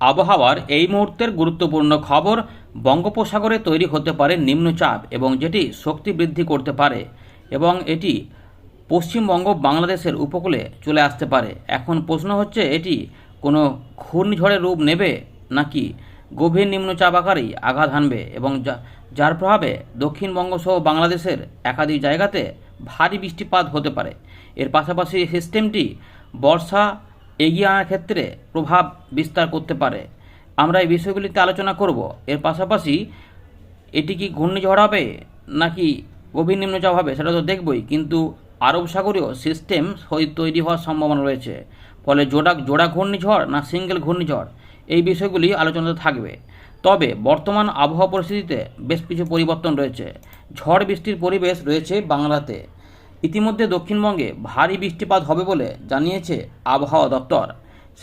আবহাওয়ার এই মুহূর্তের গুরুত্বপূর্ণ খবর বঙ্গোপসাগরে তৈরি হতে পারে নিম্নচাপ এবং যেটি শক্তি বৃদ্ধি করতে পারে এবং এটি পশ্চিমবঙ্গ বাংলাদেশের উপকূলে চলে আসতে পারে। এখন প্রশ্ন হচ্ছে, এটি কোনো ঘূর্ণিঝড়ের রূপ নেবে নাকি গভীর নিম্নচাপ আকারেই আঘাত হানবে এবং যার প্রভাবে দক্ষিণবঙ্গ সহ বাংলাদেশের একাধিক জায়গাতে ভারী বৃষ্টিপাত হতে পারে। এর পাশাপাশি সিস্টেমটি বর্ষা এগিয়ে আনার ক্ষেত্রে প্রভাব বিস্তার করতে পারে। আমরা এই বিষয়গুলিতে আলোচনা করব। এর পাশাপাশি এটি কি ঘূর্ণিঝড় হবে নাকি গভীর নিম্নচাপ হবে সেটা তো দেখবই, কিন্তু আরব সাগরীয় সিস্টেম তৈরি হওয়ার সম্ভাবনা রয়েছে। ফলে জোড়া জোড়া ঘূর্ণিঝড় না সিঙ্গেল ঘূর্ণিঝড়? এই বিষয়গুলি আলোচনাতে থাকবে। তবে বর্তমান আবহাওয়া পরিস্থিতিতে বেশ কিছু পরিবর্তন রয়েছে। ঝড় বৃষ্টির পরিবেশ রয়েছে বাংলাতে। ইতিমধ্যে দক্ষিণবঙ্গে ভারী বৃষ্টিপাত হবে বলে জানিয়েছে আবহাওয়া দপ্তর।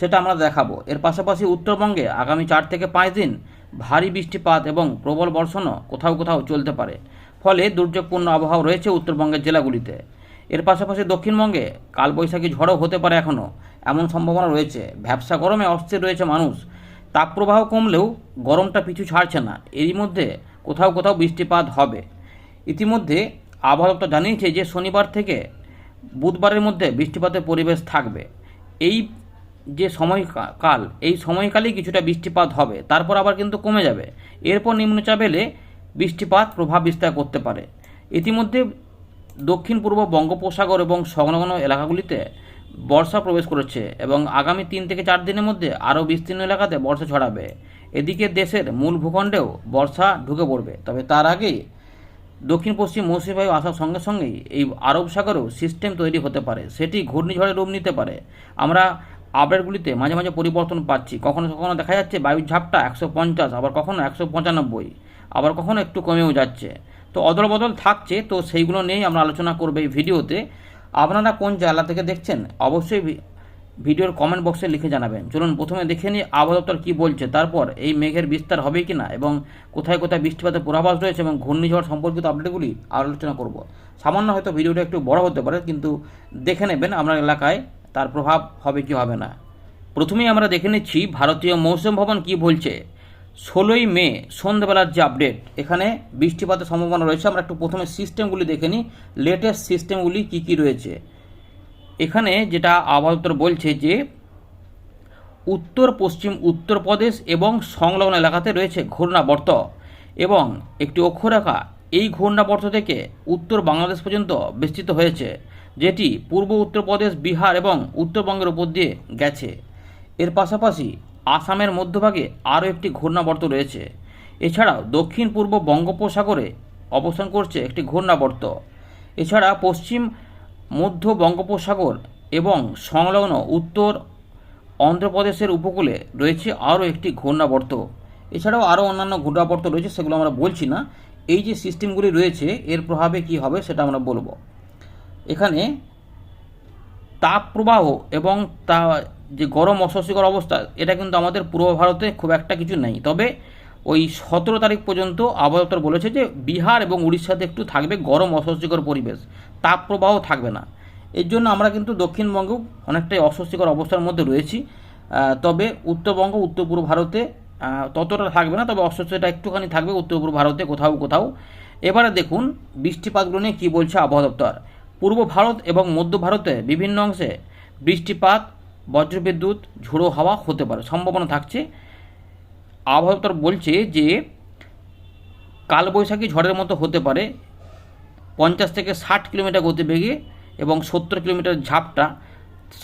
সেটা আমরা দেখাবো। এর পাশাপাশি উত্তরবঙ্গে আগামী চার থেকে পাঁচ দিন ভারী বৃষ্টিপাত এবং প্রবল বর্ষণও কোথাও কোথাও চলতে পারে। ফলে দুর্যোগপূর্ণ আবহাওয়া রয়েছে উত্তরবঙ্গের জেলাগুলিতে। এর পাশাপাশি দক্ষিণবঙ্গে কালবৈশাখী ঝড়ও হতে পারে এখনও এমন সম্ভাবনা রয়েছে। ভ্যাবসা গরমে অস্থির রয়েছে মানুষ। তাপপ্রবাহ কমলেও গরমটা পিছু ছাড়ছে না। এরই মধ্যে কোথাও কোথাও বৃষ্টিপাত হবে। ইতিমধ্যে আবহাওয়া দপ্তর জানিয়েছে যে শনিবার থেকে বুধবারের মধ্যে বৃষ্টিপাতের পরিবেশ থাকবে। এই যে সময়কাল, এই সময়কালেই কিছুটা বৃষ্টিপাত হবে, তারপর আবার কিন্তু কমে যাবে। এরপর নিম্নচাপ এলে বৃষ্টিপাত প্রভাব বিস্তার করতে পারে। ইতিমধ্যে দক্ষিণ, পূর্ব বঙ্গোপসাগর এবং সংলগ্ন এলাকাগুলিতে বর্ষা প্রবেশ করেছে এবং আগামী তিন থেকে চার দিনের মধ্যে আরও বিস্তীর্ণ এলাকাতে বর্ষা ছড়াবে। এদিকে দেশের মূল ভূখণ্ডেও বর্ষা ঢুকে পড়বে। তবে তার আগেই দক্ষিণ পশ্চিম মৌসুমী বায়ু আসার সঙ্গে সঙ্গেই এই আরব সাগরেও সিস্টেম তৈরি হতে পারে। সেটি ঘূর্ণিঝড়ের রূপ নিতে পারে। আমরা আপডেটগুলিতে মাঝে মাঝে পরিবর্তন পাচ্ছি। কখনো কখনো দেখা যাচ্ছে বায়ুর ঝাপটা একশো পঞ্চাশ, আবার কখনো একশো পঁচানব্বই, আবার কখনো একটু কমেও যাচ্ছে। তো অদল বদল থাকছে, তো সেইগুলো নিয়েই আমরা আলোচনা করব এই ভিডিওতে। আপনারা কোন জেলা থেকে দেখছেন? অবশ্যই ভিডিওর কমেন্ট বক্সে লিখে জানাবেন। চলুন, প্রথমে দেখে নিই আবহাওয়া দপ্তর কী বলছে। তারপর, এই মেঘের বিস্তার হবে কি না এবং কোথায় কোথায় বৃষ্টিপাতের পূর্বাভাস রয়েছে এবং ঘূর্ণিঝড় সম্পর্কিত আপডেটগুলি আলোচনা করব। সামান্য হয়তো ভিডিওটা একটু বড় হতে পারে, কিন্তু দেখে নেবেন আপনার এলাকায় তার প্রভাব হবে কি হবে না। প্রথমেই আমরা দেখে নিচ্ছি ভারতীয় মৌসুম ভবন কি বলছে। ষোলোই মে সন্ধ্যাবেলার যে আপডেট এখানে বৃষ্টিপাতের সম্ভাবনা রয়েছে। আমরা একটু প্রথমে সিস্টেমগুলি দেখে নিই। লেটেস্ট সিস্টেমগুলি কী কী রয়েছে? এখানে যেটা আবহাওয়া বলছে যে উত্তর, পশ্চিম উত্তরপ্রদেশ এবং সংলগ্ন এলাকাতে রয়েছে ঘূর্ণাবর্ত এবং একটি অক্ষরেখা। এই ঘূর্ণাবর্ত থেকে উত্তর বাংলাদেশ পর্যন্ত বিস্তৃত হয়েছে, যেটি পূর্ব উত্তরপ্রদেশ বিহার এবং উত্তরবঙ্গের উপর দিয়ে গেছে। এর পাশাপাশি আসামের মধ্যভাগে আরও একটি ঘূর্ণাবর্ত রয়েছে। এছাড়াও দক্ষিণ পূর্ব বঙ্গোপসাগরে অবস্থান করছে একটি ঘূর্ণাবর্ত। এছাড়া পশ্চিম মধ্য বঙ্গোপসাগর এবং সংলগ্ন উত্তর অন্ধ্রপ্রদেশের উপকূলে রয়েছে আরও একটি ঘূর্ণাবর্ত। এছাড়াও আরও অন্যান্য ঘূর্ণাবর্ত রয়েছে, সেগুলো আমরা বলছি না। এই যে সিস্টেমগুলি রয়েছে, এর প্রভাবে কি হবে সেটা আমরা বলব। এখানে তাপ প্রবাহ এবং তা যে গরম অস্বস্তিকর অবস্থা, এটা কিন্তু আমাদের পূর্ব ভারতে খুব একটা কিছু নেই। তবে ওই সতেরো তারিখ পর্যন্ত আবহাওয়া বলেছে যে বিহার এবং উড়িষ্যাতে একটু থাকবে গরম অস্বস্তিকর পরিবেশ। তাপ প্রবাহ থাকবে না। এর জন্য আমরা কিন্তু দক্ষিণবঙ্গেও অনেকটাই অস্বস্তিকর অবস্থার মধ্যে রয়েছি। তবে উত্তরবঙ্গ উত্তর পূর্ব ভারতে ততটা থাকবে না, তবে অস্বস্তিটা একটুখানি থাকবে উত্তর পূর্ব ভারতে কোথাও কোথাও। এবারে দেখুন, বৃষ্টিপাতগুলো নিয়ে কী বলছে আবহাওয়া দপ্তর। পূর্ব ভারত এবং মধ্য ভারতে বিভিন্ন অংশে বৃষ্টিপাত, বজ্রবিদ্যুৎ, ঝোড়ো হাওয়া হতে পারে, সম্ভাবনা থাকছে। আবহাওয়া দপ্তর বলছে যে, কালবৈশাখী ঝড়ের মতো হতে পারে পঞ্চাশ থেকে ষাট কিলোমিটার গতিবেগে এবং সত্তর কিলোমিটার ঝাপটা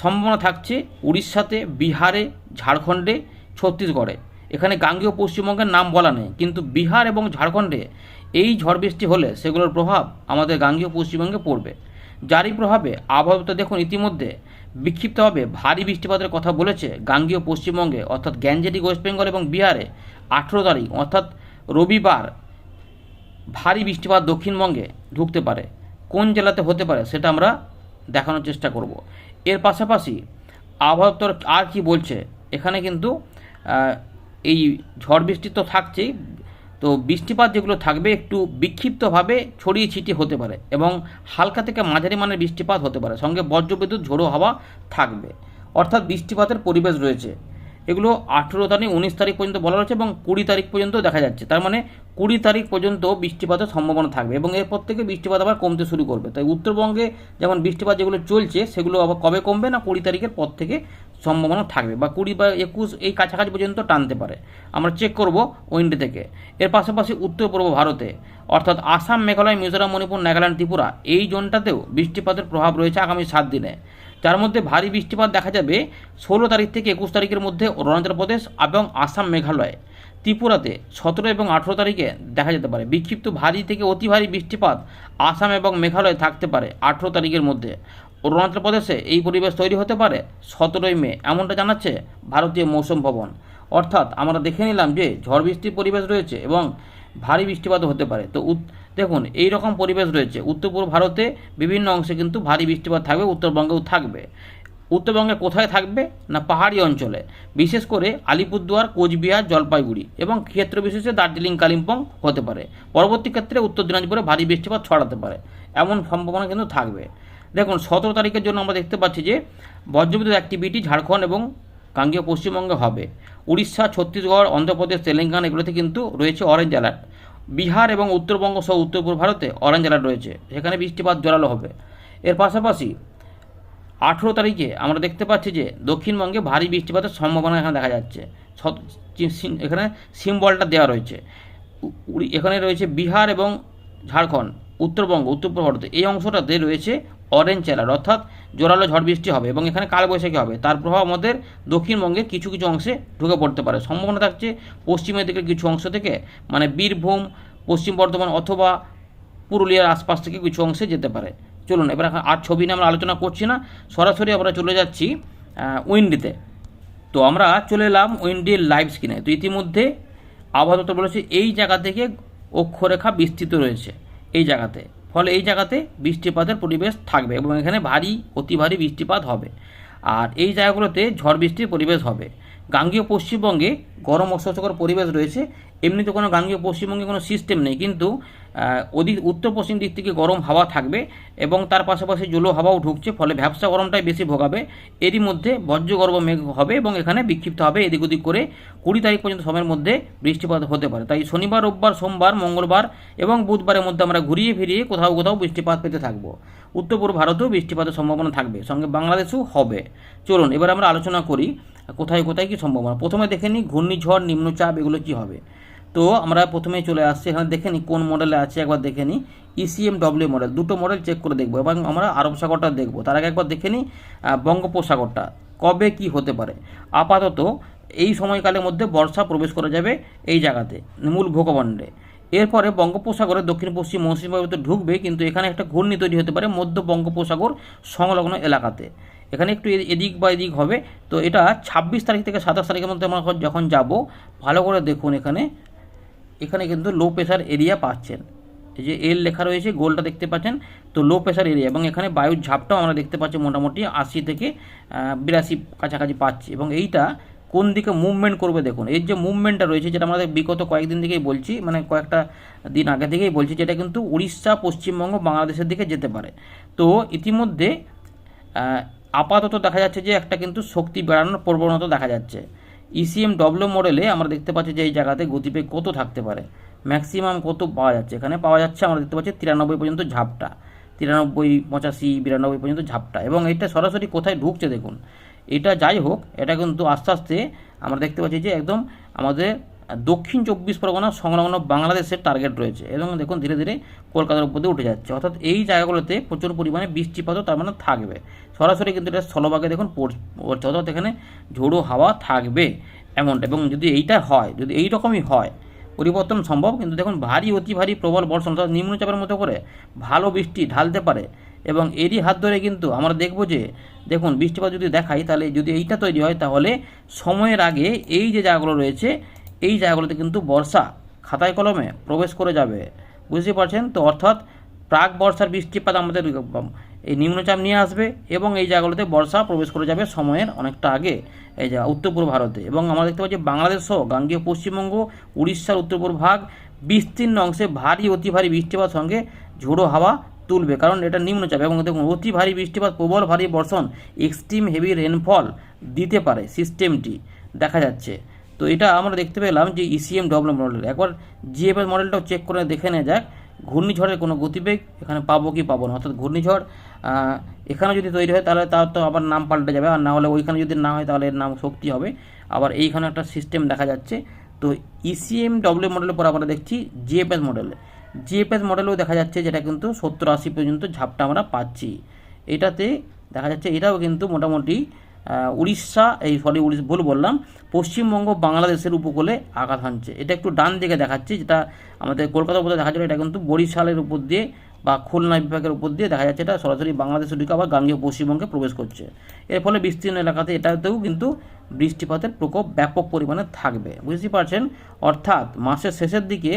সম্ভাবনা থাকছে উড়িষ্যাতে, বিহারে, ঝাড়খণ্ডে, ছত্তিশগড়ে। এখানে গাঙ্গেয় পশ্চিমবঙ্গের নাম বলা নেই। কিন্তু বিহার এবং ঝাড়খণ্ডে এই ঝড় বৃষ্টি হলে সেগুলোর প্রভাব আমাদের গাঙ্গেয় পশ্চিমবঙ্গে পড়বে। যারই প্রভাবে আবহাওয়া দেখুন ইতিমধ্যে বিক্ষিপ্তভাবে ভারী বৃষ্টিপাতের কথা বলেছে গাঙ্গেয় পশ্চিমবঙ্গে, অর্থাৎ গ্যাঞ্জেটিক ওয়েস্ট বেঙ্গল এবং বিহারে আঠেরো তারিখ, অর্থাৎ রবিবার ভারী বৃষ্টিপাত দক্ষিণবঙ্গে ঢুকতে পারে, কোন জেলাতে হতে পারে সেটা আমরা দেখানোর চেষ্টা করব। এর পাশাপাশি আবহাওয়া দপ্তর আর কি বলছে, এখানে কিন্তু এই ঝড় বৃষ্টি তো থাকছেই, তো বৃষ্টিপাত যেগুলো থাকবে একটু বিক্ষিপ্তভাবে ছড়িয়ে ছিটিয়ে হতে পারে এবং হালকা থেকে মাঝারি মানের বৃষ্টিপাত হতে পারে, সঙ্গে বজ্রবিদ্যুৎ, ঝোড়ো হাওয়া থাকবে। অর্থাৎ বৃষ্টিপাতের পরিবেশ রয়েছে। এগুলো আঠেরো তারিখ, উনিশ তারিখ পর্যন্ত বলা রয়েছে এবং কুড়ি তারিখ পর্যন্ত দেখা যাচ্ছে। তার মানে কুড়ি তারিখ পর্যন্ত বৃষ্টিপাতের সম্ভাবনা থাকবে এবং এরপর থেকে বৃষ্টিপাত আবার কমতে শুরু করবে। তাই উত্তরবঙ্গে যেমন বৃষ্টিপাত যেগুলো চলছে, সেগুলো আবার কবে কমবে না কুড়ি তারিখের পর থেকে সম্ভাবনা থাকবে বা কুড়ি বা একুশ এই কাছাকাছি পর্যন্ত টানতে পারে। আমরা চেক করব উইন্ডে থেকে। এর পাশাপাশি উত্তর পূর্ব ভারতে, অর্থাৎ আসাম, মেঘালয়, মিজোরাম, মণিপুর, নাগাল্যান্ড, ত্রিপুরা এই জোনটাতেও বৃষ্টিপাতের প্রভাব রয়েছে আগামী সাত দিনে। যার মধ্যে ভারী বৃষ্টিপাত দেখা যাবে ষোলো তারিখ থেকে একুশ তারিখের মধ্যে অরুণাচল প্রদেশ এবং আসাম মেঘালয়। ত্রিপুরাতে সতেরো এবং আঠেরো তারিখে দেখা যেতে পারে। বিক্ষিপ্ত ভারী থেকে অতি ভারী বৃষ্টিপাত আসাম এবং মেঘালয় থাকতে পারে আঠেরো তারিখের মধ্যে। অরুণাচল প্রদেশে এই পরিবেশ তৈরি হতে পারে সতেরোই মে, এমনটা জানাচ্ছে ভারতীয় মৌসুম ভবন। অর্থাৎ আমরা দেখে নিলাম যে ঝড় বৃষ্টির পরিবেশ রয়েছে এবং ভারী বৃষ্টিপাতও হতে পারে। তো দেখুন এই রকম পরিবেশ রয়েছে। উত্তর পূর্ব ভারতে বিভিন্ন অংশে কিন্তু ভারী বৃষ্টিপাত থাকবে, উত্তরবঙ্গেও থাকবে। উত্তরবঙ্গে কোথায় থাকবে? না, পাহাড়ি অঞ্চলে। বিশেষ করে আলিপুরদুয়ার, কোচবিহার, জলপাইগুড়ি এবং ক্ষেত্র বিশেষে দার্জিলিং, কালিম্পং হতে পারে। পরবর্তী ক্ষেত্রে উত্তর দিনাজপুরে ভারী বৃষ্টিপাত ছড়াতে পারে। এমন সম্ভাবনা কিন্তু থাকবে। দেখুন, সতেরো তারিখের জন্য আমরা দেখতে পাচ্ছি যে বজ্রবিদ্যুৎ অ্যাক্টিভিটি ঝাড়খণ্ড এবং গাঙ্গীয় পশ্চিমবঙ্গে হবে। উড়িষ্যা, ছত্তিশগড়, অন্ধ্রপ্রদেশ, তেলেঙ্গানা এগুলোতে কিন্তু রয়েছে অরেঞ্জ অ্যালার্ট বিহার এবং উত্তরবঙ্গ সহ উত্তর পূর্ব ভারতে অরেঞ্জ অ্যালার্ট রয়েছে। সেখানে বৃষ্টিপাত জোরালো হবে। এর পাশাপাশি আঠেরো তারিখে আমরা দেখতে পাচ্ছি যে দক্ষিণবঙ্গে ভারী বৃষ্টিপাতের সম্ভাবনা এখানে দেখা যাচ্ছে। এখানে সিম্বলটা দেওয়া রয়েছে। এখানে রয়েছে বিহার এবং ঝাড়খণ্ড, উত্তরবঙ্গ উত্তর ভারতে। এই অংশটাতে রয়েছে অরেঞ্জ অ্যালার্ট অর্থাৎ জোরালো ঝড় বৃষ্টি হবে এবং এখানে কালবৈশাখী হবে। তার প্রভাব আমাদের দক্ষিণবঙ্গের কিছু কিছু অংশে ঢুকে পড়তে পারে। সম্ভাবনা থাকছে পশ্চিমের দিকের কিছু অংশ থেকে মানে বীরভূম, পশ্চিম বর্ধমান অথবা পুরুলিয়ার আশপাশ থেকে কিছু অংশে যেতে পারে। চলুন, এবার আর ছবি নিয়ে আমরা আলোচনা করছি না। সরাসরি আমরা চলে যাচ্ছি উইন্ডিতে। তো আমরা চলে এলাম উইন্ডির লাইভ স্ক্রিনে। তো ইতিমধ্যে আপাতত বলেছে, এই জায়গা থেকে অক্ষরেখা বিস্তৃত রয়েছে। এই জায়গাতে। ফলে এই জায়গাতে বৃষ্টিপাতের পরিবেশ থাকবে এবং এখানে ভারী, অতি ভারী বৃষ্টিপাত হবে। আর এই জায়গাগুলোতে ঝড় বৃষ্টির পরিবেশ হবে। গাঙ্গীয় পশ্চিমবঙ্গে গরম অস্বস্থকর পরিবেশ রয়েছে। এমনিতে কোনো গাঙ্গীয় পশ্চিমবঙ্গে কোনো সিস্টেম নেই। কিন্তু ওদিক উত্তর পশ্চিম দিক থেকে গরম হাওয়া থাকবে এবং তার পাশাপাশি জলো হাওয়াও ঢুকছে, ফলে ভ্যাবসা গরমটাই বেশি ভোগাবে। এরই মধ্যে বজ্রগর্ভ মেঘ হবে এবং এখানে বিক্ষিপ্ত হবে এদিক ওদিক করে কুড়ি তারিখ পর্যন্ত সময়ের মধ্যে বৃষ্টিপাত হতে পারে। তাই শনিবার, রোববার, সোমবার, মঙ্গলবার এবং বুধবারের মধ্যে আমরা ঘুরিয়ে ফিরিয়ে কোথাও কোথাও বৃষ্টিপাত পেতে থাকব। উত্তর পূর্ব ভারতেও বৃষ্টিপাতের সম্ভাবনা থাকবে, সঙ্গে বাংলাদেশেও হবে। চলুন, এবার আমরা আলোচনা করি কোথায় কোথায় কি সম্ভাবনা। প্রথমে দেখে নিই ঘূর্ণিঝড়, নিম্নচাপ, এগুলো কী হবে? তো আমরা প্রথমে চলে আসছি, এখানে দেখে নিই কোন মডেলে আছে, একবার দেখে নিই ইসিএম ডব্লিউ মডেল দুটো মডেল চেক করে দেখব এবং আমরা আরব সাগরটা দেখব। তার আগে একবার দেখে নিই বঙ্গোপসাগরটা, কবে কি হতে পারে? আপাতত এই সময়কালের মধ্যে বর্ষা প্রবেশ করে যাবে এই জায়গাতে, মূল ভূখণ্ডে। এরপরে বঙ্গোপসাগরের দক্ষিণ পশ্চিম মৌসুমী বায়ুতে ঢুকবে, কিন্তু এখানে একটা ঘূর্ণি তৈরি হতে পারে মধ্য বঙ্গোপসাগর সংলগ্ন এলাকাতে। এখানে একটু এদিক বা এদিক হবে। তো এটা ছাব্বিশ তারিখ থেকে সাতাশ তারিখের মধ্যে আমরা যখন যাব, ভালো করে দেখুন এখানে। এখানে কিন্তু লো প্রেশার এরিয়া পাচ্ছেন। এই যে এল লেখা রয়েছে, গোলটা দেখতে পাচ্ছেন? তো লো প্রেশার এরিয়া এবং এখানে বায়ুর ঝাপটাও আমরা দেখতে পাচ্ছি মোটামুটি আশি থেকে বিরাশি কাছাকাছি পাচ্ছি। এবং এইটা কোন দিকে মুভমেন্ট করবে দেখুন। এর যে মুভমেন্টটা রয়েছে, যেটা আমাদের বিগত কয়েকদিন থেকেই বলছি মানে কয়েকটা দিন আগে থেকেই বলছি, যেটা কিন্তু উড়িষ্যা, পশ্চিমবঙ্গ, বাংলাদেশের দিকে যেতে পারে। তো ইতিমধ্যে আপাতত দেখা যাচ্ছে যে একটা কিন্তু শক্তি বেড়ানোর প্রবণতা দেখা যাচ্ছে। ইসিএম ডব্লু মডেলে আমরা দেখতে পাচ্ছি যে এই জায়গাতে গতিবেগ কত থাকতে পারে। ম্যাক্সিমাম কত পাওয়া যাচ্ছে? এখানে পাওয়া যাচ্ছে আমরা দেখতে পাচ্ছি তিরানব্বই পর্যন্ত ঝাপটা। তিরানব্বই, পঁচাশি, বিরানব্বই পর্যন্ত ঝাপটা। এবং এটা সরাসরি কোথায় ঢুকছে দেখুন। এটা যাই হোক, এটা কিন্তু আস্তে আস্তে আমরা দেখতে পাচ্ছি যে একদম আমাদের দক্ষিণ চব্বিশ পরগনা সংলগ্ন বাংলাদেশের টার্গেট রয়েছে। এবং দেখুন, ধীরে ধীরে কলকাতার উপর উঠে যাচ্ছে। অর্থাৎ এই জায়গাগুলোতে প্রচুর পরিমাণে বৃষ্টিপাতও তার মানে থাকবে। সরাসরি কিন্তু এটা স্থলভাগে দেখুন পড়- পড়ছে। অর্থাৎ এখানে ঝোড়ো হাওয়া থাকবে এমনটা। এবং যদি এইটা হয়, যদি এই রকমই হয়, পরিবর্তন সম্ভব। কিন্তু দেখুন, ভারী, অতি ভারী প্রবল বর্ষণ, অর্থাৎ নিম্নচাপের মতো করে ভালো বৃষ্টি ঢালতে পারে। এবং এরই হাত ধরে কিন্তু আমরা দেখব যে, দেখুন, বৃষ্টিপাত যদি দেখাই, তাহলে যদি এইটা তৈরি হয়, তাহলে সময়ের আগে এই যে জায়গাগুলো রয়েছে এই জায়গাগুলোতে কিন্তু বর্ষা খাতায় কলমে প্রবেশ করে যাবে। বুঝতে পারছেন তো? অর্থাৎ প্রাক বর্ষার বৃষ্টিপাত আমাদের এই নিম্নচাপ নিয়ে আসবে এবং এই জায়গাগুলোতে বর্ষা প্রবেশ করে যাবে সময়ের অনেকটা আগে। এই জায়গা উত্তর পূর্ব ভারতে এবং আমরা দেখতে পাচ্ছি বাংলাদেশ সহ গাঙ্গীয় পশ্চিমবঙ্গ, উড়িষ্যার উত্তর পূর্ব ভাগ বিস্তীর্ণ অংশে ভারী, অতি ভারী বৃষ্টিপাত সঙ্গে ঝোড়ো হাওয়া তুলবে। কারণ এটা নিম্নচাপ এবং দেখুন, অতি ভারী বৃষ্টিপাত, প্রবল ভারী বর্ষণ এক্সট্রিম হেভি রেনফল দিতে পারে সিস্টেমটি দেখা যাচ্ছে। তো এটা আমরা দেখতে পেলাম যে ইসিএম ডব্লিউ মডেল একবার জিএফএস মডেলটাও চেক করে দেখে নেওয়া যাক, ঘূর্ণিঝড়ের কোনো গতিবেগ এখানে পাবো কি পাবো না। অর্থাৎ ঘূর্ণিঝড় এখানে যদি তৈরি হয় তাহলে তার তো আবার নাম পাল্টে যাবে, আর না হলে ওইখানে যদি না হয় তাহলে এর নাম শক্তি হবে। আবার এইখানে একটা সিস্টেম দেখা যাচ্ছে। তো ইসিএম ডব্লিউ মডেলের পর আমরা দেখছি জিএফএস মডেলে জিএফএস মডেলেও দেখা যাচ্ছে যেটা কিন্তু সত্তর আশি পর্যন্ত ঝাপটা আমরা পাচ্ছি। এটাতে দেখা যাচ্ছে এটাও কিন্তু মোটামুটি উড়িষ্যা, এই সরি উড়িষ্যা, ভুল বললাম, পশ্চিমবঙ্গ বাংলাদেশের উপকূলে আঘাত হানছে। এটা একটু ডান দিকে দেখাচ্ছি, যেটা আমাদের কলকাতার উপরে দেখা যাচ্ছে, এটা কিন্তু বরিশালের উপর দিয়ে বা খুলনা বিভাগের উপর দিয়ে দেখা যাচ্ছে, এটা সরাসরি বাংলাদেশের দিকে আবার গাঙ্গেয় পশ্চিমবঙ্গে প্রবেশ করছে। এর ফলে বিস্তীর্ণ এলাকাতে এটাতেও কিন্তু বৃষ্টিপাতের প্রকোপ ব্যাপক পরিমাণে থাকবে। বুঝতে পারছেন? অর্থাৎ মাসের শেষের দিকে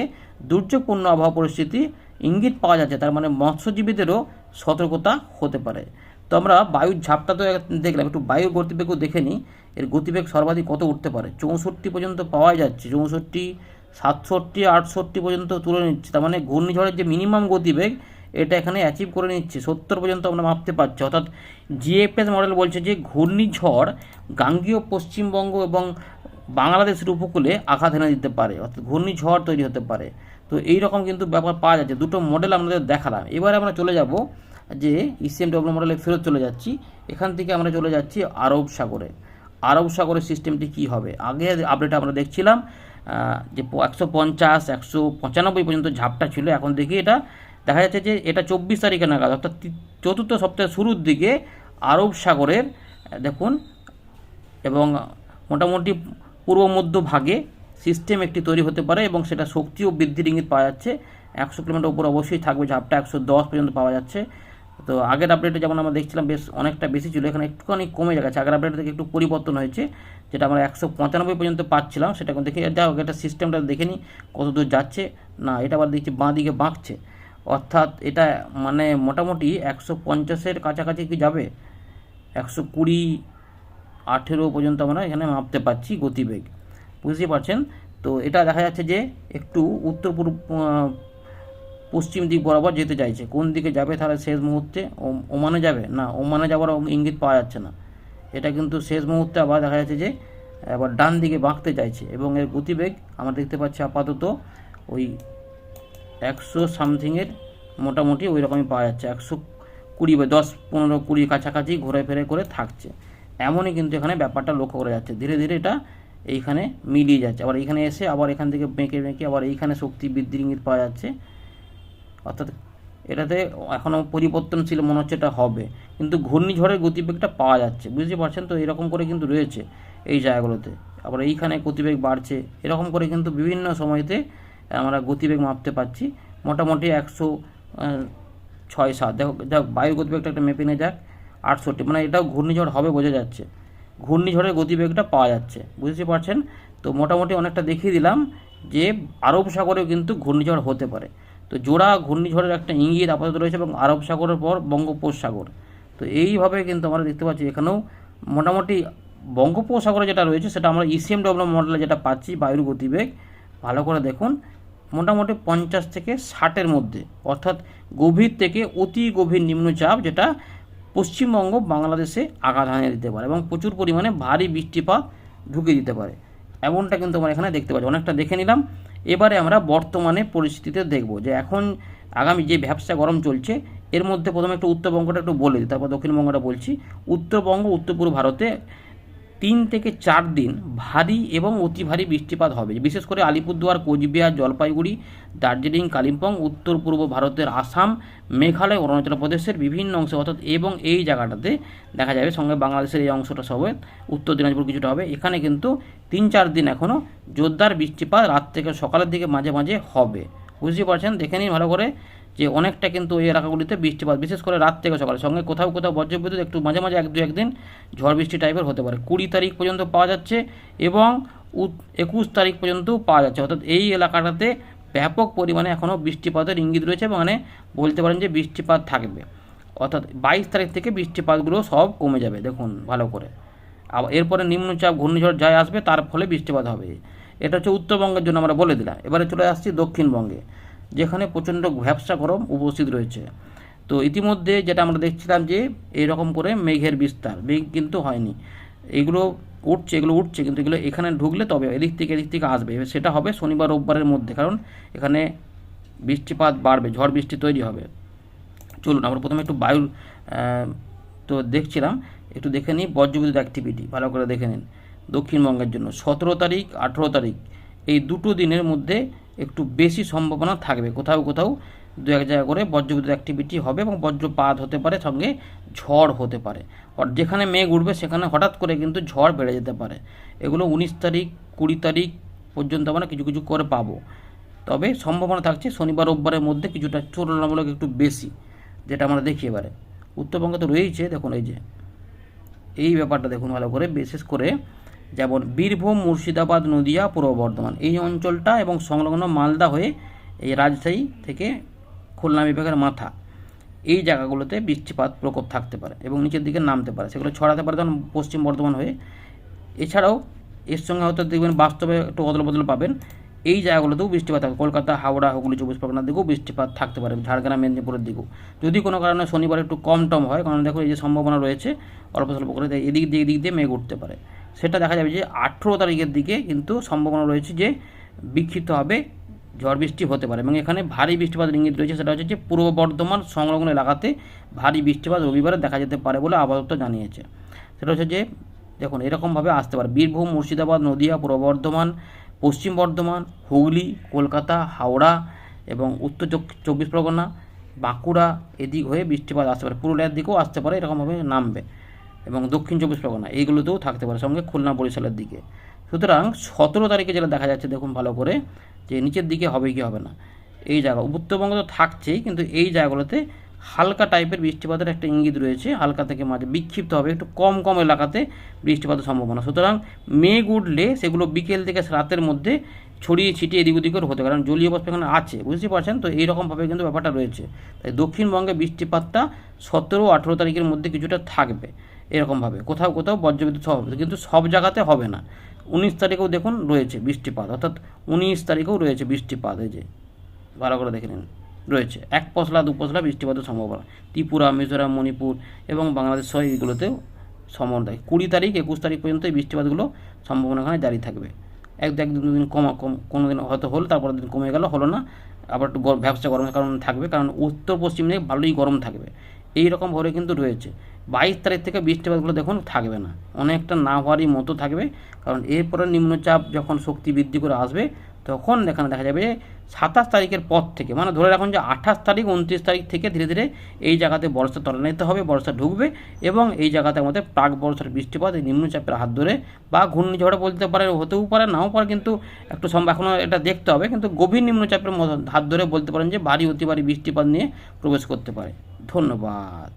দুর্যোগপূর্ণ আবহাওয়া পরিস্থিতি ইঙ্গিত পাওয়া যাচ্ছে, তার মানে মৎস্যজীবীদেরও সতর্কতা হতে পারে। তো আমরা বায়ুর ঝাপটা তো দেখলাম, একটু বায়ুর গতিবেগও দেখে নিই। এর গতিবেগ সর্বাধিক কত উঠতে পারে? চৌষট্টি পর্যন্ত পাওয়া যাচ্ছে, চৌষট্টি, সাতষট্টি, আটষট্টি পর্যন্ত তুলে নিচ্ছে। তার মানে ঘূর্ণিঝড়ের যে মিনিমাম গতিবেগ, এটা এখানে অ্যাচিভ করে নিচ্ছে। সত্তর পর্যন্ত আমরা মাপতে পারছি। অর্থাৎ জিএফএস মডেল বলছে যে ঘূর্ণিঝড় গাঙ্গীয় পশ্চিমবঙ্গ এবং বাংলাদেশের উপকূলে আঘাত এনে দিতে পারে। অর্থাৎ ঘূর্ণিঝড় তৈরি হতে পারে। তো এই রকম কিন্তু ব্যাপার পাওয়া যাচ্ছে। দুটো মডেল আমাদের দেখালাম। এবারে আমরা চলে যাব যে ইসিএম ডব্লিউ মডেলে ফেরত চলে যাচ্ছি, এখান থেকে আমরা চলে যাচ্ছি আরব সাগরে। আরব সাগরের সিস্টেমটি কি হবে? আগে আপডেট আমরা দেখছিলাম যে একশো পঞ্চাশ, একশো পঁচানব্বই পর্যন্ত ঝাপটা ছিল, এখন দেখি এটা দেখা যাচ্ছে যে এটা চব্বিশ তারিখে নাগাদ, অর্থাৎ চতুর্থ সপ্তাহের শুরুর দিকে আরব সাগরের দেখুন, এবং মোটামুটি পূর্ব মধ্য ভাগে সিস্টেম একটি তৈরি হতে পারে এবং সেটা শক্তি ও বৃদ্ধির ইঙ্গিত পাওয়া যাচ্ছে। একশো কিলোমিটার উপর অবশ্যই থাকবে ঝাপটা, একশো দশ পর্যন্ত পাওয়া যাচ্ছে। তো আগের আপডেটে যেমন আমরা দেখছিলাম, বেশ অনেকটা বেশি ছিল, এখানে একটুখানি কমে যাচ্ছে আগের আপডেট থেকে একটু পরিবর্তন হয়েছে, যেটা আমরা একশো পঁচানব্বই পর্যন্ত পাচ্ছিলাম সেটা এখন দেখে যাও এটা সিস্টেমটা দেখে নিই কত দূর যাচ্ছে। না, এটা আবার দেখছি বাঁ দিকে বাঁকছে। অর্থাৎ এটা মানে মোটামুটি একশো পঞ্চাশের কাছাকাছি কি যাবে? একশো কুড়ি আঠেরো পর্যন্ত আমরা এখানে মাপতে পারছি গতিবেগ। বুঝতে পারছেন? তো এটা দেখা যাচ্ছে যে একটু উত্তর পূর্ব পশ্চিম দিক বরাবর যেতে চাইছে। কোন দিকে যাবে তাহলে শেষ মুহূর্তে? ওমানে যাবে? না, ওমানে যাওয়ার ইঙ্গিত পাওয়া যাচ্ছে না। এটা কিন্তু শেষ মুহূর্তে আবার দেখা যাচ্ছে যে, আবার ডান দিকে বাঁকতে চাইছে এবং এর গতিবেগ আমরা দেখতে পাচ্ছি আপাতত ওই একশো সামথিংয়ের মোটামুটি ওই রকমই পাওয়া যাচ্ছে। একশো কুড়ি বা দশ, পনেরো, কুড়ি কাছাকাছি ঘুরে ফিরে করে থাকছে। এমনই কিন্তু এখানে ব্যাপারটা লক্ষ্য করা যাচ্ছে। ধীরে ধীরে এটা এইখানে মিলিয়ে যাচ্ছে। আবার এইখানে এসে আবার এখান থেকে বেঁকে বেঁকে আবার এইখানে শক্তি বৃদ্ধির ইঙ্গিত পাওয়া যাচ্ছে। অর্থাৎ এটাতে এখনও পরিবর্তনশীল মনে হচ্ছে এটা হবে। কিন্তু ঘূর্ণিঝড়ের গতিবেগটা পাওয়া যাচ্ছে, বুঝতে পারছেন তো? এরকম করে কিন্তু রয়েছে এই জায়গাগুলোতে। আবার এইখানে গতিবেগ বাড়ছে, এরকম করে কিন্তু বিভিন্ন সময়তে আমরা গতিবেগ মাপতে পারছি। মোটামুটি একশো ছয় সাত। দেখো, দেখ বায়ুর গতিবেগটা একটা মেপে নিয়ে যাক, আটষট্টি। মানে এটাও ঘূর্ণিঝড় হবে বোঝা যাচ্ছে। ঘূর্ণিঝড়ের গতিবেগটা পাওয়া যাচ্ছে, বুঝতে পারছেন? তো মোটামুটি অনেকটা দেখিয়ে দিলাম যে আরব সাগরেও কিন্তু ঘূর্ণিঝড় হতে পারে। তো জোড়া, ঘূর্ণিঝড়ের একটা ইঙ্গিত আপাতত রয়েছে এবং আরব সাগরের পর বঙ্গোপসাগর। তো এইভাবে কিন্তু আমরা দেখতে পাচ্ছি এখানেও মোটামুটি বঙ্গোপসাগরে যেটা রয়েছে সেটা আমরা ইসিএম ডব্লিউ মডেলে যেটা পাচ্ছি, বায়ুর গতিবেগ, ভালো করে দেখুন, মোটামুটি পঞ্চাশ থেকে ষাটের মধ্যে, অর্থাৎ গভীর থেকে অতি গভীর নিম্নচাপ যেটা পশ্চিমবঙ্গ বাংলাদেশে আঘাত হানিয়ে দিতে পারে এবং প্রচুর পরিমাণে ভারী বৃষ্টিপাত ঢুকে দিতে পারে। এমনটা কিন্তু আমরা এখানে দেখতে পাচ্ছি। অনেকটা দেখে নিলাম। এবারে আমরা বর্তমানে পরিস্থিতিতে দেখব যে এখন আগামী যে ব্যবসা গরম চলছে, এর মধ্যে প্রথমে একটু উত্তরবঙ্গটা একটু বলে দিই, তারপর দক্ষিণবঙ্গটা বলছি। উত্তরবঙ্গ, উত্তর পূর্ব ভারতে তিন থেকে চার দিন ভারী এবং অতি ভারী বৃষ্টিপাত হবে। বিশেষ করে আলিপুরদুয়ার, কোচবিহার, জলপাইগুড়ি, দার্জিলিং, কালিম্পং, উত্তর পূর্ব ভারতের আসাম, মেঘালয়, অরুণাচল প্রদেশের বিভিন্ন অংশে অর্থাৎ এবং এই জায়গাটাতে দেখা যাবে সঙ্গে বাংলাদেশের এই অংশটা সবে উত্তর দিনাজপুর কিছুটা হবে। এখানে কিন্তু তিন চার দিন এখনও জোরদার বৃষ্টিপাত রাত থেকে সকালের দিকে মাঝে মাঝে হবে। বুঝতে পারছেন? দেখে নিন ভালো করে। যে অনেকটা কিন্তু ওই এলাকাগুলিতে বৃষ্টিপাত বিশেষ করে রাত থেকে সকালে। সঙ্গে কোথাও কোথাও বজ্রবিদ্যুৎ একটু মাঝে মাঝে এক দু একদিন ঝড় বৃষ্টি টাইপের হতে পারে। কুড়ি তারিখ পর্যন্ত পাওয়া যাচ্ছে এবং একুশ তারিখ পর্যন্তও পাওয়া যাচ্ছে। অর্থাৎ এই এলাকাটাতে ব্যাপক পরিমাণে এখনও বৃষ্টিপাতের ইঙ্গিত রয়েছে মানে বলতে পারেন যে বৃষ্টিপাত থাকবে। অর্থাৎ বাইশ তারিখ থেকে বৃষ্টিপাতগুলো সব কমে যাবে, দেখুন ভালো করে। আবার এরপরে নিম্নচাপ, ঘূর্ণিঝড় যাই আসবে, তার ফলে বৃষ্টিপাত হবে। এটা হচ্ছে উত্তরবঙ্গের জন্য আমরা বলে দিলাম। এবারে চলে আসছি দক্ষিণবঙ্গে। যেখানে প্রচণ্ড ভ্যাবসা গরম উপস্থিত রয়েছে। তো ইতিমধ্যে যেটা আমরা দেখছিলাম যে এরকম করে মেঘের বিস্তার মেঘ কিন্তু হয়নি। এগুলো উঠছে এগুলো উঠছে কিন্তু এগুলো এখানে ঢুকলে তবে এদিক থেকে এদিক থেকে আসবে। সেটা হবে শনিবার রোববারের মধ্যে কারণ এখানে বৃষ্টিপাত বাড়বে ঝড় বৃষ্টি তৈরি হবে। চলুন আমরা প্রথমে একটু বায়ুর আহ, তো দেখছিলাম একটু দেখে নিই বজ্রবিদ্যুৎ অ্যাক্টিভিটি ভালো করে দেখে নিন। দক্ষিণবঙ্গের জন্য সতেরো তারিখ আঠেরো তারিখ এই দুটো দিনের মধ্যে একটু বেশি সম্ভাবনা থাকবে। কোথাও কোথাও দু এক জায়গা করে বজ্রবিদ্যুৎ অ্যাক্টিভিটি হবে এবং বজ্রপাত হতে পারে, সঙ্গে ঝড় হতে পারে। যেখানে মেঘ উঠবে সেখানে হঠাৎ করে কিন্তু ঝড় বেড়ে যেতে পারে। এগুলো উনিশ তারিখ, কুড়ি তারিখ পর্যন্ত আমরা কিছু কিছু করে পাবো। তবে সম্ভাবনা থাকছে শনিবার, রোববারের মধ্যে কিছুটা তুলনামূলক একটু বেশি, যেটা আমরা দেখি এবারে। উত্তরবঙ্গে তো রয়েইছে, দেখুন এই যে। এই ব্যাপারটা দেখুন ভালো করে, বিশেষ করে যেমন বীরভূম, মুর্শিদাবাদ, নদিয়া, পূর্ব বর্ধমান। এই অঞ্চলটা এবং সংলগ্ন মালদা হয়ে এই রাজশাহী থেকে খুলনা বিভাগের মাথা। এই জায়গাগুলোতে বৃষ্টিপাত প্রকোপ থাকতে পারে এবং নিচের দিকে নামতে পারে। সেগুলো ছড়াতে পারে তখন পশ্চিম বর্ধমান হয়ে। এছাড়াও এর সঙ্গে হয়তো দেখবেন বাস্তবে একটু অদল বদল পাবেন। এই জায়গাগুলোতেও বৃষ্টিপাত থাকবে। কলকাতা, হাওড়া, হুগলি, চব্বিশ পরগনার দিকেও বৃষ্টিপাত থাকতে পারে ঝাড়গ্রাম, মেদিনীপুরের দিকেও। যদি কোনো কারণে শনিবার একটু কম টম হয়, কারণ দেখো এই যে সম্ভাবনা রয়েছে, অল্প স্বল্প করে এদিক দিয়ে এদিক দিয়ে মেঘ উঠতে পারে। সেটা দেখা যাবে যে আঠেরো তারিখের দিকে কিন্তু সম্ভাবনা রয়েছে যে বিক্ষিপ্ত হবে ঝড় বৃষ্টি হতে পারে। এবং এখানে ভারী বৃষ্টিপাত ইঙ্গিত রয়েছে, সেটা হচ্ছে যে পূর্ব বর্ধমান সংলগ্ন এলাকাতে ভারী বৃষ্টিপাত রবিবারে দেখা যেতে পারে বলে আপাতত জানিয়েছে। সেটা হচ্ছে যে দেখুন, এরকমভাবে আসতে পারে। বীরভূম, মুর্শিদাবাদ, নদিয়া, পূর্ব বর্ধমান, পশ্চিম বর্ধমান, হুগলি, কলকাতা, হাওড়া এবং উত্তর চব্বিশ পরগনা, বাঁকুড়া এদিক হয়ে বৃষ্টিপাত আসতে পারে। পুরুলিয়ার দিকেও আসতে পারে, এরকমভাবে নামবে। এবং দক্ষিণ চব্বিশ পরগনা, এইগুলোতেও থাকতে পারে। সঙ্গে খুলনা বরিশালের দিকে। সুতরাং সতেরো তারিখে যেটা দেখা যাচ্ছে, দেখুন ভালো করে, যে নিচের দিকে হবে কি হবে না। এই জায়গা উত্তরবঙ্গে তো থাকছেই, কিন্তু এই জায়গাগুলোতে হালকা টাইপের বৃষ্টিপাতের একটা ইঙ্গিত রয়েছে। হালকা থেকে মাঝে বিক্ষিপ্ত হবে, একটু কম কম এলাকাতে বৃষ্টিপাতের সম্ভাবনা। সুতরাং মেঘ উঠলে সেগুলো বিকেল থেকে রাতের মধ্যে ছড়িয়ে ছিটিয়ে এদিক ওদিকের হতে কারণ জলীয় বাষ্প এখানে আছে বুঝতে পারছেন? তো এইরকমভাবে কিন্তু ব্যাপারটা রয়েছে। তাই দক্ষিণবঙ্গে বৃষ্টিপাতটা সতেরো আঠেরো তারিখের মধ্যে কিছুটা থাকবে। এরকমভাবে। কোথাও কোথাও বজ্রবিদ্যুৎ সহ হবে কিন্তু সব জায়গাতে হবে না। উনিশ তারিখেও দেখুন রয়েছে বৃষ্টিপাত। অর্থাৎ উনিশ তারিখেও রয়েছে বৃষ্টিপাত। এই যে, ভালো করে দেখে নিন। রয়েছে। এক পশলা, দু পশলা বৃষ্টিপাতের সম্ভাবনা। ত্রিপুরা, মিজোরাম, মণিপুর এবং বাংলাদেশ সহ এইগুলোতেও সম্ভাবনা থাকে কুড়ি তারিখ, একুশ তারিখ পর্যন্ত এই বৃষ্টিপাতগুলো সম্ভাবনা এখানে জারি থাকবে। এক এক দু দিন কমা, কম কোনো দিন হয়তো হলো তারপর দিন কমে গেল, হলো না। আবার একটু ব্যবসা গরমের কারণ থাকবে। কারণ উত্তর পশ্চিম দিকে ভালোই গরম থাকবে। এই রকম ভরে কিন্তু রয়েছে। বাইশ তারিখ থেকে বৃষ্টিপাতগুলো দেখুন থাকবে না। অনেকটা না হওয়ারই মতো থাকবে। কারণ এরপরে নিম্নচাপ যখন শক্তি বৃদ্ধি করে আসবে, তখন এখানে দেখা যাবে সাতাশ তারিখের পর থেকে মানে ধরে রাখুন যে আঠাশ তারিখ, উনত্রিশ তারিখ থেকে ধীরে ধীরে এই জায়গাতে বর্ষা ত্বরান্বিত হবে, বর্ষা ঢুকবে এবং এই জায়গাতে আমাদের প্রাক বর্ষার বৃষ্টিপাত নিম্নচাপের হাত ধরে বা ঘূর্ণিঝড়ে বলতে পারে হতেও পারে, নাও পারে, কিন্তু একটু সম্ভব এখনও এটা দেখতে হবে। কিন্তু গভীর নিম্নচাপের হাত ধরে বলতে পারেন যে ভারী অতি বৃষ্টিপাত নিয়ে প্রবেশ করতে পারে। ধন্যবাদ।